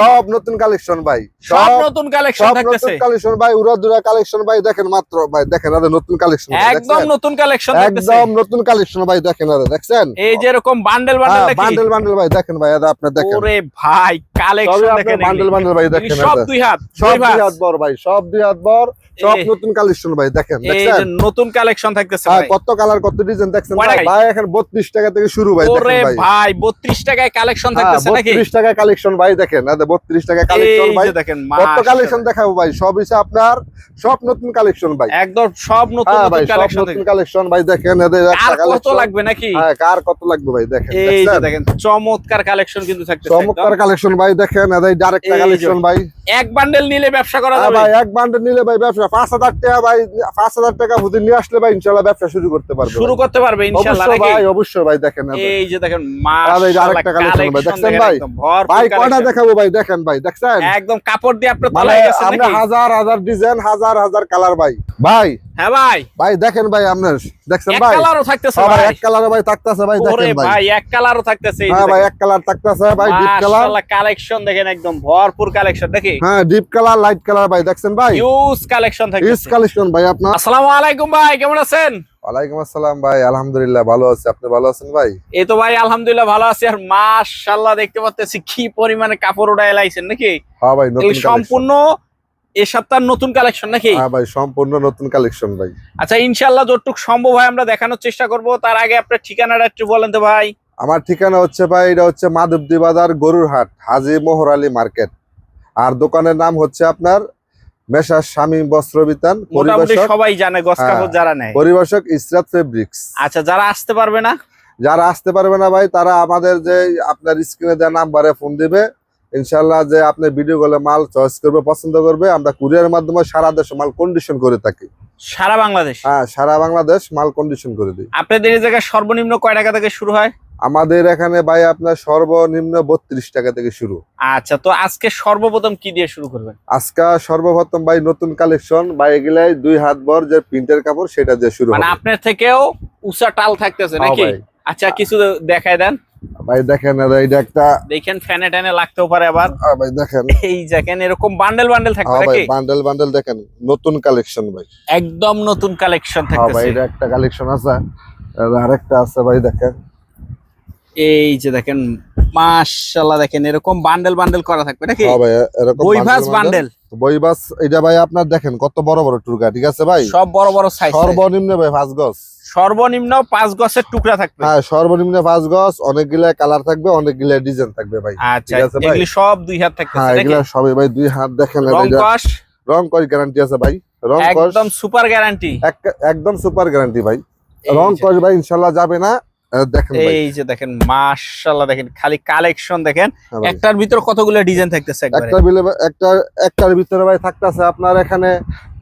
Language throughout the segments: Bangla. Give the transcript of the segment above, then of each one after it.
সব নতুন কালেকশন ভাই। সব নতুন কালেকশন থাকতেছে। কালেকশন ভাই উড়া দুরা কালেকশন ভাই দেখেন মাত্র ভাই দেখেন আরে নতুন কালেকশন একদম নতুন কালেকশন থাকতেছে। একদম নতুন কালেকশন ভাই দেখেন আরে দেখছেন? এই যে এরকম বান্ডেল বান্ডেল নাকি বান্ডেল বান্ডেল ভাই দেখেন ভাই আরে আপনি দেখেন। ওরে ভাই কালেকশন দেখেন বান্ডেল বান্ডেল ভাই দেখেন সব দুই হাত সব দুই হাত বর ভাই সব দুই হাত বর সব নতুন কালেকশন ভাই দেখেন এই যে দেখছেন? নতুন কালেকশন থাকতেছে হ্যাঁ, ভাই। কত কালার কত ডিজাইন দেখছেন ভাই? এখন 32 টাকা থেকে শুরু ভাই দেখেন ভাই। ভাই 32 টাকায় কালেকশন হ্যাঁ, থাকতেছে নাকি? 32 টাকা কালেকশন ভাই দেখেন 32 টাকা কালেকশন ভাই। দেখেন কত কালেকশন দেখাবো ভাই? সব আপনার সব নতুন কালেকশন ভাই। একদম সব নতুন হ্যাঁ ভাই সব কালেকশন নতুন কালেকশন ভাই দেখেন কত লাগবে নাকি? হ্যাঁ কার কত লাগবে ভাই দেখেন এই যে দেখেন চমৎকার কালেকশন কিন্তু চমৎকার কালেকশন ভাই দেখেন এদের ডাইরেক্ট কালেকশন ভাই। এক বান্ডেল নিলে ব্যবসা করা হ্যাঁ যাবে? ভাই এক বান্ডেল নিলে ভাই ব্যবসা। পাঁচ হাজার টাকা ভাই পাঁচ হাজার টাকা হুদি নিয়ে আসলে ভাই ব্যবসা শুরু করতে পারবে শুরু করতে পারবে ইনশাআল্লাহ ভাই অবশ্যই ভাই দেখেন এই যে দেখেন আর এই যে মাশাআল্লাহ আরেকটা collection ভাই, কালেকশন দেখছেন দেখেন ভাই? ভাই কয়টা দেখাবো ভাই? দেখেন ভাই দেখছেন? একদম কাপড় দিয়ে আপনি মানে তলায় গেছেন নাকি? আমরা হাজার হাজার ডিজাইন হাজার হাজার কালার ভাই। ভাই হ্যাঁ ভাই। ভাই দেখেন ভাই আপনার দেখছেন ভাই? এক কালারও থাকতেছে হ্যাঁ ভাই এক কালারে ভাই থাকতেছে ভাই দেখেন ভাই। ভাই এক কালারও থাকতেছে হ্যাঁ ভাই এক কালার থাকতেছে ভাই ডিপ কালার। মাশাআল্লাহ কালেকশন দেখেন একদম ভরপুর কালেকশন দেখি? হ্যাঁ ডিপ কালার লাইট কালার ভাই দেখছেন ভাই? ইউজ কালেকশন ইস থাকতেছে। কালেকশন ভাই আপনার। আসসালামু আলাইকুম ভাই কেমন আছেন? ওয়ালাইকুম আসসালাম ভাই আলহামদুলিল্লাহ ভালো আছি। আপনি ভালো আছেন ভাই? এই তো ভাই আলহামদুলিল্লাহ ভালো আছি। আর মাশাআল্লাহ দেখতে পাচ্তেছি কি পরিমাণে কাপড় উড়ায় লাইছেন নাকি? হ্যাঁ ভাই নতুন সম্পূর্ণ এ সপ্তাহের নতুন কালেকশন নাকি? হ্যাঁ ভাই সম্পূর্ণ নতুন কালেকশন ভাই। আচ্ছা ইনশাআল্লাহ যতটুক সম্ভব হয় আমরা দেখানোর চেষ্টা করব। তার আগে আপনার ঠিকানাটা একটু বলেন তো ভাই। আমার ঠিকানা হচ্ছে ভাই এটা হচ্ছে মাধবদী বাজার গরুর হাট হাজি মোহর আলী মার্কেট। আর দোকানের নাম হচ্ছে আপনার মেশার স্বামী বস্ত্র বিতান সবাই জানে হ্যাঁ। যারা নেয়। পরিবেশক ইসরাত ফেব্রিক্স। আচ্ছা যারা আসতে পারবে না? যারা আসতে পারবে না ভাই তারা আমাদের যে আপনার স্ক্রিনে দেওয়া নাম্বারে ফোন দিবে। ইনশাল্লাহ যে আপনার ভিডিও গুলো মাল চয়েস করবে পছন্দ করবে আমরা কুরিয়ারের মাধ্যমে সারা দেশে মাল কন্ডিশন করে থাকি। সারা বাংলাদেশ? হ্যাঁ সারা বাংলাদেশ মাল কন্ডিশন করে দিই। আপনাদের এই জায়গায় সর্বনিম্ন কয় টাকা থেকে শুরু হয়? আমাদের এখানে ভাই আপনার সর্বনিম্ন বত্রিশ টাকা থেকে শুরু। আচ্ছা তো আজকে সর্বপ্রথম কি দিয়ে শুরু করবেন? আজকে সর্বপ্রথম ভাই নতুন কালেকশন ভাই এগুলাই দুই হাত ভর যে প্রিন্টের কাপড় সেটা দিয়ে শুরু মানে আপনার থেকেও উষা টাল থাকতেছে হ্যাঁ নাকি। আচ্ছা কিছু দেখায় দেন। ভাই দেখেন এইটা একটা দেখেন ফ্যানে ট্যানে লাগতেও পারে আবার। ভাই দেখেন। এই দেখেন এরকম বান্ডেল বান্ডেল থাকবে হ্যাঁ ভাই নাকি বান্ডেল বান্ডেল দেখেন নতুন কালেকশন ভাই। একদম নতুন কালেকশন হ্যাঁ ভাই এটা একটা কালেকশন আছে আর আরেকটা আছে ভাই দেখেন। এই যে দেখেন মাশাআল্লাহ দেখেন এরকম বান্ডেল বান্ডেল করা থাকবে নাকি? হ্যাঁ ভাই এরকম বইভাস বান্ডেল বইবাস এটা ভাই আপনার দেখেন কত বড় বড় টুকরা ঠিক আছে ভাই? সব বড় বড় সাইজ সর্বনিম্ন ভাই পাঁচ গজ। সর্বনিম্ন পাঁচ গছের টুকরা থাকবে। হ্যাঁ সর্বনিম্ন পাঁচ গজ অনেকগুলা কালার থাকবে অনেকগুলা ডিজাইন থাকবে ভাই আচ্ছা ঠিক আছে ভাই? এগুলি সব দুই হাত থাকবে হ্যাঁ এগুলা সবই ভাই দুই হাত দেখেন রং এটা কস রং কস গ্যারান্টি আছে ভাই রং কস একদম সুপার গ্যারান্টি এক- একদম সুপার গ্যারান্টি ভাই। রং কস ভাই ইনশাল্লাহ যাবে না। দেখেন এই যে দেখেন মাশাআল্লাহ দেখেন খালি কালেকশন দেখেন। হ্যাঁ একটার ভিতর কতগুলো ডিজাইন থাকতেছে একবারে? একটা বিলে একটা একটার ভিতরে ভাই থাকতেছে আপনার এখানে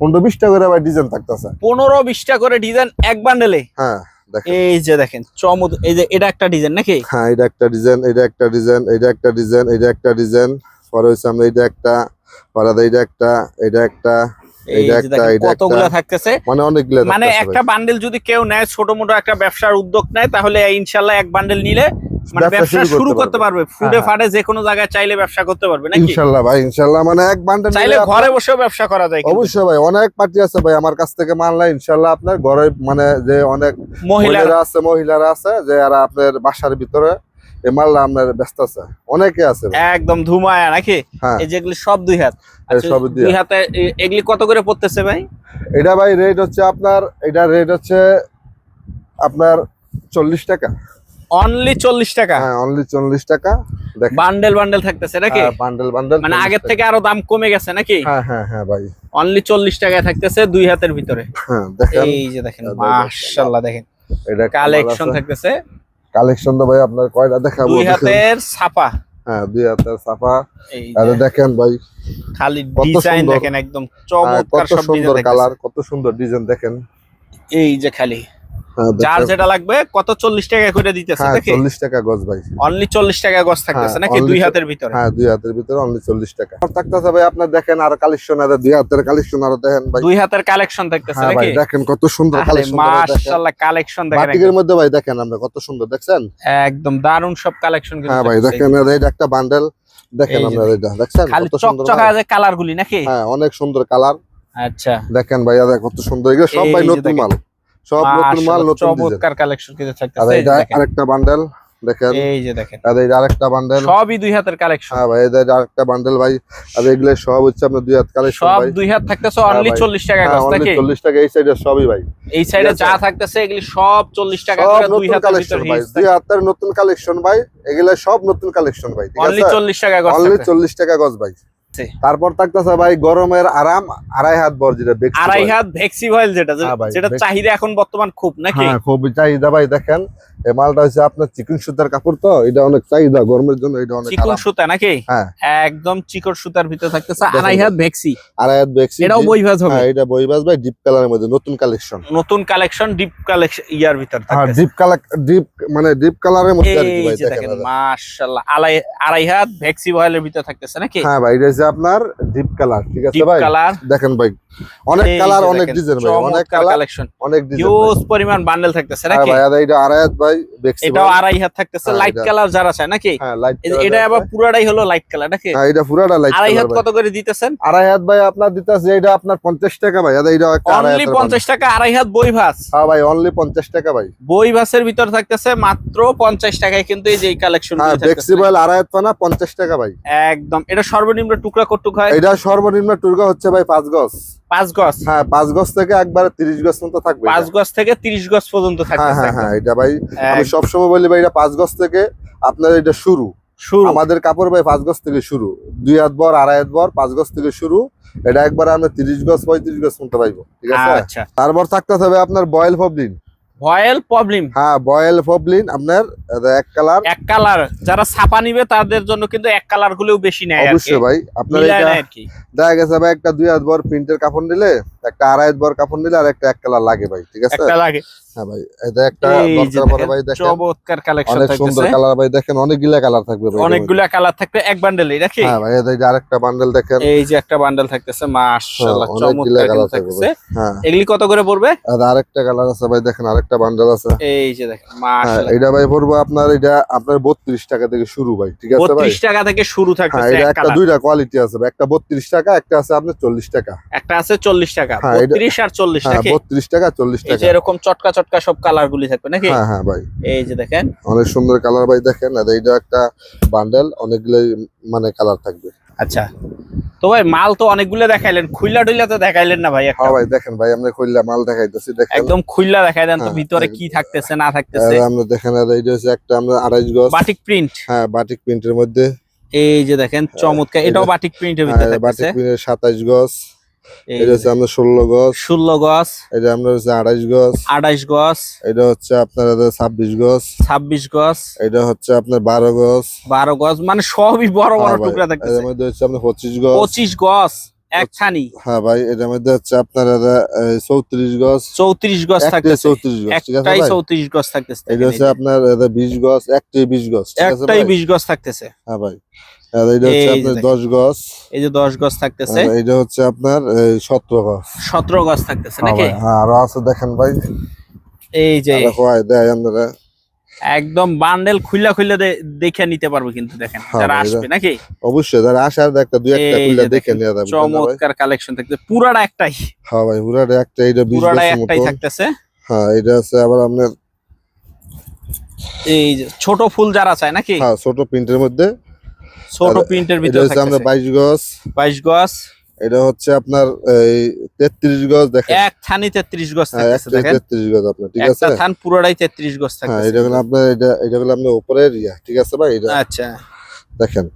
পনেরো বিশটা করে ভাই ডিজাইন থাকতেছে। পনেরো বিশটা করে ডিজাইন এক বান্ডেলে হ্যাঁ দেখেন। এই যে দেখেন চমৎ এই যে এটা একটা ডিজাইন নাকি? হ্যাঁ এটা একটা ডিজাইন এটা একটা ডিজাইন এটা একটা ডিজাইন এটা একটা ডিজাইন পরে হচ্ছে আমরা এটা একটা পরে একটা এটা একটা একটা, কতগুলো। থাকতেছে। মানে অনেকগুলো মানে একটা বান্ডেল যদি কেউ নেয় ছোট মোটো একটা ব্যবসার উদ্যোগ নেয় তাহলে ইনশাল্লাহ এক বান্ডেল নিলে মানে ব্যবসা শুরু করতে পারবে। ফুডে ফাডে যে কোনো জায়গায় চাইলে ব্যবসা করতে পারবে নাকি? ভাই মানে এক বান্ডেল চাইলে ঘরে বসেও ব্যবসা করা যায়। অবশ্যই ভাই অনেক পার্টি আছে ভাই আমার কাছ থেকে মানলা ইনশাল্লাহ আপনার ঘরে মানে যে অনেক মহিলারা। মহিলারা আছে মহিলারা আছে যে এরা আপনার বাসার ভিতরে এই মালটা আপনার ব্যস্ত আছে। অনেকে আছে একদম ধুমায়া নাকি? হ্যাঁ। এই যেগুলি সব দুই হাত। আচ্ছা, সব দুই হাতে। এগুলি কত করে পড়তেছে ভাই? এটা ভাই রেট হচ্ছে আপনার এটা রেট হচ্ছে আপনার চল্লিশ টাকা। অনলি চল্লিশ টাকা? হ্যাঁ অনলি চল্লিশ টাকা। বান্ডেল বান্ডেল থাকতেছে নাকি? বান্ডেল বান্ডেল মানে আগের থেকে আরও দাম কমে গেছে নাকি? হ্যাঁ হ্যাঁ হ্যাঁ ভাই। অনলি চল্লিশ টাকায় থাকতেছে দুই হাতের ভিতরে। হ্যাঁ দেখেন। এই যে দেখেন দেখেন। মাশাআল্লাহ দেখেন। এটা কালেকশন থাকতেছে। কালেকশন তো ভাই আপনার কয়টা দেখাবো? দুই দেখেন। হাতের ছাপা। হ্যাঁ দুই হাতের ছাপা। এই আরে দেখেন ভাই খালি ডিজাইন দেখেন একদম হ্যাঁ, চমৎকার কত সব সুন্দর ডিজাইন কালার কত সুন্দর ডিজাইন দেখেন। এই যে খালি। হ্যাঁ, যার যেটা লাগবে কত চল্লিশ টাকা করে দিতেছে হ্যাঁ চল্লিশ টাকা গজ ভাই। অনলি চল্লিশ টাকা থাকতেছে হ্যাঁ, নাকি দুই হাতের ভিতরে? হ্যাঁ দুই হাতের ভিতরে অনলি চল্লিশ টাকা। আর থাকতেছে ভাই আপনার দেখেন আর কালেকশন আছে দুই হাতের কালেকশন আরও দেখেন ভাই। দুই হাতের কালেকশন থাকতেছে হ্যাঁ ভাই নাকি দেখেন কত সুন্দর কালেকশন মাশাআল্লাহ কালেকশন দেখেন বাটিকের মধ্যে ভাই দেখেন আমরা কত সুন্দর দেখছেন? একদম। দারুণ সব কালেকশন হ্যাঁ ভাই দেখেন আর এই একটা বান্ডেল দেখেন আমরা এটা দেখছেন? কত সুন্দর চকচকা ভাই? যে কালার গুলি নাকি? হ্যাঁ অনেক সুন্দর কালার আচ্ছা। দেখেন ভাইয়া কত সুন্দর এগুলো সব ভাই নতুন মাল। সব নতুন মাল নতুন চমৎকার কালেকশন কিন্তু থাকতেছে। এই এটা দেখেন। আরেকটা বান্ডেল দেখেন। এই যে দেখেন। আর এই আরেকটা বান্ডেল সবই দুই হাতের কালেকশন হ্যাঁ ভাই এই আরেকটা বান্ডেল ভাই। আর এগুলো সব হচ্ছে আপনার দুই হাত কালেকশন সব ভাই। দুই হাত থাকতেছে হ্যাঁ অনলি ভাই। চল্লিশ টাকা হ্যাঁ নাকি? চল্লিশ টাকা এই সাইডে সবই ভাই। এই সাইডে যা থাকতেছে এগুলি সব চল্লিশ টাকা করে দুই হাতের ভিতর ভাই। দুই হাতের নতুন কালেকশন ভাই। এগুলো সব নতুন কালেকশন ভাই ঠিক অনলি আছে? চল্লিশ টাকা গছ অনলি থাকতেছে। চল্লিশ টাকা গজ ভাই। তারপর থাকতেছে ভাই গরমের আরাম আড়াই হাত বর যেটা আড়াই হাত ভেক্সি ভয়েল যেটা চাহিদা এখন বর্তমান খুব নাকি? হ্যাঁ খুবই চাহিদা ভাই দেখেন এই মালটা হচ্ছে আপনার চিকন সুতার কাপড় তো এটা অনেক চাহিদা গরমের জন্য এটা অনেক চিকন সুতা নাকি? হ্যাঁ। একদম চিকন সুতার ভিতরে থাকতেছে আড়াই হাত ভেক্সি আড়াই হাত বেক্সি এটাও হবে। হ্যাঁ এটা ভাই ডিপ কালারের মধ্যে নতুন কালেকশন নতুন কালেকশন ডিপ কালেকশন ইয়ার ভিতর থাকতেছে। ডিপ কালার ডিপ মানে ডিপ কালারের মধ্যে আর কি ভাই দেখেন দেখেন মাশাআল্লাহ আড়াই হাত ভেক্সি ভয়েলের ভিতর থাকতেছে নাকি? হ্যাঁ ভাই এটা আপনার ডিপ কালার ঠিক আছে ভাই? কালার দেখেন ভাই অনেক কালার অনেক ডিজাইন ভাই অনেক কালার কালেকশন অনেক ডিজাইন হিউজ পরিমাণ বান্ডেল থাকতেছে হ্যাঁ নাকি? ভাই এইটা আড়াই হাত ভাই এটাও আড়াই হাত থাকতেছে লাইট কালার যারা চায় নাকি? হ্যাঁ এটা আবার পুরাটাই হলো লাইট কালার নাকি? হ্যাঁ এটা পুরাটা লাইট আড়াই হাত কত করে দিতেছেন? আড়াই হাত ভাই আপনার দিতেছে এটা আপনার পঞ্চাশ টাকা ভাই আর এইটা একটা আড়াই অনলি হাতের পঞ্চাশ টাকা আড়াই হাত বই ভাস হ্যাঁ ভাই অনলি পঞ্চাশ টাকা ভাই। বই ভাসের ভিতর থাকতেছে মাত্র পঞ্চাশ টাকায় কিন্তু এই যে কালেকশন হ্যাঁ ফ্লেক্সিবল আড়াই হাত পানা পঞ্চাশ টাকা ভাই। একদম এটা সর্বনিম্ন টুকরা কটুক হয়? এটা সর্বনিম্ন টুর্গা হচ্ছে ভাই পাঁচ গজ। পাঁচ গজ। হ্যাঁ পাঁচ গজ থেকে একবার তিরিশ গজ মতো থাকবে পাঁচ গছ গজ থেকে তিরিশ গজ পর্যন্ত হ্যাঁ হ্যাঁ হ্যাঁ এটা ভাই আমি সবসময় বলি ভাই এটা পাঁচ গজ থেকে আপনার এটা শুরু। শুরু। আমাদের কাপড় ভাই পাঁচ গছ থেকে শুরু। দুই হাত বর আড়াই হাত বর পাঁচ গছ থেকে শুরু। এটা একবার আমরা তিরিশ গজ পঁয়ত্রিশ গছ শুনতে পাইবো। ঠিক আছে? আচ্ছা। তারপর থাকতে হবে আপনার বয়েল ফবলিন। ভয়েল প্রবলেম হ্যাঁ বয়েল প্রবলেম আপনার এক কালার। এক কালার যারা ছাপা নিবে তাদের জন্য কিন্তু এক কালার গুলোও বেশি নেয় অবশ্যই ভাই আপনার এটা দেখা গেছে ভাই একটা দুই হাত বর প্রিন্টের কাপড় নিলে একটা আড়াই হাত বর কাপড় নিলে আর একটা এক কালার লাগে ভাই ঠিক আছে? একটা লাগে। হ্যাঁ ভাই এটা একটা দরকার পরে ভাই দেখেন চমৎকার কালেকশন অনেক সুন্দর কালার ভাই দেখেন অনেকগুলা কালার থাকবে ভাই। অনেকগুলা কালার থাকবে এক বান্ডেলে নাকি? মধ্যে। হ্যাঁ ভাই এই যে আরেকটা বান্ডেল দেখেন। এই যে একটা বান্ডেল থাকতেছে মাশাআল্লাহ হ্যাঁ, চমৎকার কালার থাকতেছে। হ্যাঁ। এগুলি কত করে পড়বে? আর আরেকটা কালার আছে ভাই দেখেন আরেকটা বান্ডেল আছে। এই যে দেখেন হ্যাঁ মাশাআল্লাহ এটা ভাই পড়ব আপনার এটা আপনার বত্রিশ টাকা থেকে শুরু ভাই ঠিক আছে ভাই? 32 টাকা থেকে শুরু হ্যাঁ থাকতেছে এটা একটা দুইটা কোয়ালিটি আছে একটা বত্রিশ টাকা একটা আছে আপনার চল্লিশ টাকা। একটা আছে 40 টাকা হ্যাঁ, 32 আর 40 হ্যাঁ নাকি? বত্রিশ টাকা চল্লিশ এই টাকা। এরকম চটকা চটকা সব কালার গুলি থাকবে নাকি? হ্যাঁ হ্যাঁ ভাই। এই যে দেখেন। অনেক সুন্দর কালার ভাই দেখেন। আর এইটা একটা বান্ডেল অনেকগুলো মানে কালার থাকবে। আচ্ছা। তো ভাই মাল তো অনেকগুলো দেখাইলেন। খুইলা টুইলা তো দেখাইলেন না ভাই হ্যাঁ ভাই দেখেন ভাই আমরা কইলা মাল দেখাইতেছি দেখেন। একদম খুইলা দেখাই দেন তো হ্যাঁ, ভিতরে কি থাকতেছে না থাকতেছে। আমরা দেখেন আর এইটা হচ্ছে একটা আমরা আড়াইশ গজ। বাটিক প্রিন্ট হ্যাঁ বাটিক প্রিন্টের মধ্যে। এই যে দেখেন চমৎকার। এটাও বাটিক প্রিন্টের ভিতরে হ্যাঁ, বাটিক প্রিন্টের সাতাইশ গজ। এই এটা হচ্ছে আমরা ষোলো গজ। ষোলো গজ। এটা আমরা হচ্ছে আড়াইশ গজ। আঠাইশ গজ। এটা হচ্ছে আপনার ছাব্বিশ গজ। ছাব্বিশ গজ। এটা হচ্ছে আপনার বারো গজ। বারো গজ মানে সবই বড় বড় হ্যাঁ টুকরা থাকতেছে। এর মধ্যে হচ্ছে আপনার পঁচিশ গজ। পঁচিশ গজ হ্যাঁ ভাই এটার মধ্যে হচ্ছে আপনার চৌত্রিশ গজ। চৌত্রিশ গজ একটাই চৌত্রিশ গজ একটাই চৌত্রিশ গজ থাকতেছে। এটা হচ্ছে আপনার বিশ গজ একটাই বিশ গজ একটাই বিশ গজ থাকতেছে। হ্যাঁ ভাই। এটা হচ্ছে আপনার দেখেন। দশ গজ। এই যে গজ থাকতেছে। এটা হচ্ছে আপনার গজ। গজ থাকতেছে হ্যাঁ নাকি? হ্যাঁ আরও আছে দেখেন ভাই। এই যে দেয় আপনারা একদম বান্ডেল খুইলা খুইলা দেখে নিতে পারব কিন্তু দেখেন হ্যাঁ যারা আসবে নাকি? অবশ্যই যারা আসার একটা দুই একটা দেখে দেখেন, নিয়ে যাবে চমৎকার কালেকশন থাকতেছে পুরাটা একটাই। হ্যাঁ ভাই পুরাটা একটা এটা পুরাটা একটাই থাকতেছে। হ্যাঁ এটা আছে আবার আপনার এই যে ছোট ফুল যারা চায় নাকি? হ্যাঁ ছোট প্রিন্টের মধ্যে। ছোট প্রিন্টের ভিতরে হচ্ছে আমরা থাকতেছে। বাইশ গজ। বাইশ গজ। এটা হচ্ছে আপনার এই তেত্রিশ গজ দেখেন। এক থানি তেত্রিশ গজ হ্যাঁ থাকতেছে দেখেন। তেত্রিশ গজ আপনার ঠিক আছে? একটা থান পুরোটাই তেত্রিশ গজ হ্যাঁ এটা হলো আপনার এটা এটা হলো আপনার উপরের ইয়া ঠিক আছে ভাই? এটা আচ্ছা। দেখেন।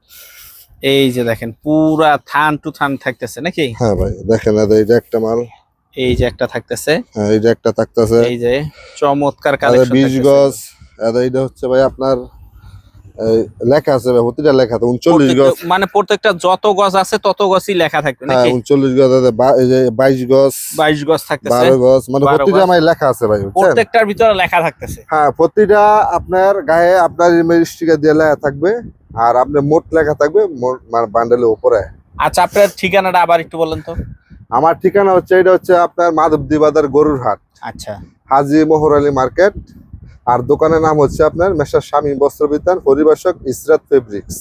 এই যে দেখেন পুরা থান টু থান থাকতেছে নাকি? হ্যাঁ ভাই দেখেন এইটা একটা মাল। এই যে একটা থাকতেছে। হ্যাঁ এইটা একটা থাকতেছে। এই যে চমৎকার কালেকশন বিশ গজ আর এইটা হচ্ছে ভাই আপনার এই লেখা আছে প্রতিটা লেখা আছে উনচল্লিশ গজ। মানে প্রত্যেকটা যত গজ আছে তত গছই লেখা থাকবে হ্যাঁ উনচল্লিশ গজ আছে বাইশ গজ বাইশ গজ থাকতেছে। বারো গজ মানে প্রতিটা আমার লেখা আছে ভাই প্রত্যেকটার ভিতরে লেখা থাকতেছে। হ্যাঁ প্রতিটা আপনার গায়ে আপনার স্টিকার দিয়ে লেখা থাকবে আর আপনার মোট লেখা থাকবে মোট- মানে বান্ডেলের উপরে। আচ্ছা আপনার ঠিকানাটা আবার একটু বলেন তো। আমার ঠিকানা হচ্ছে এটা হচ্ছে আপনার মাধবদী বাজার গরুর হাট আচ্ছা। হাজি মোহর আলী মার্কেট আর দোকানের নাম হচ্ছে আপনার মেসার স্বামী বস্ত্র বিতান পরিবেশক ইসরাত ফেব্রিক্স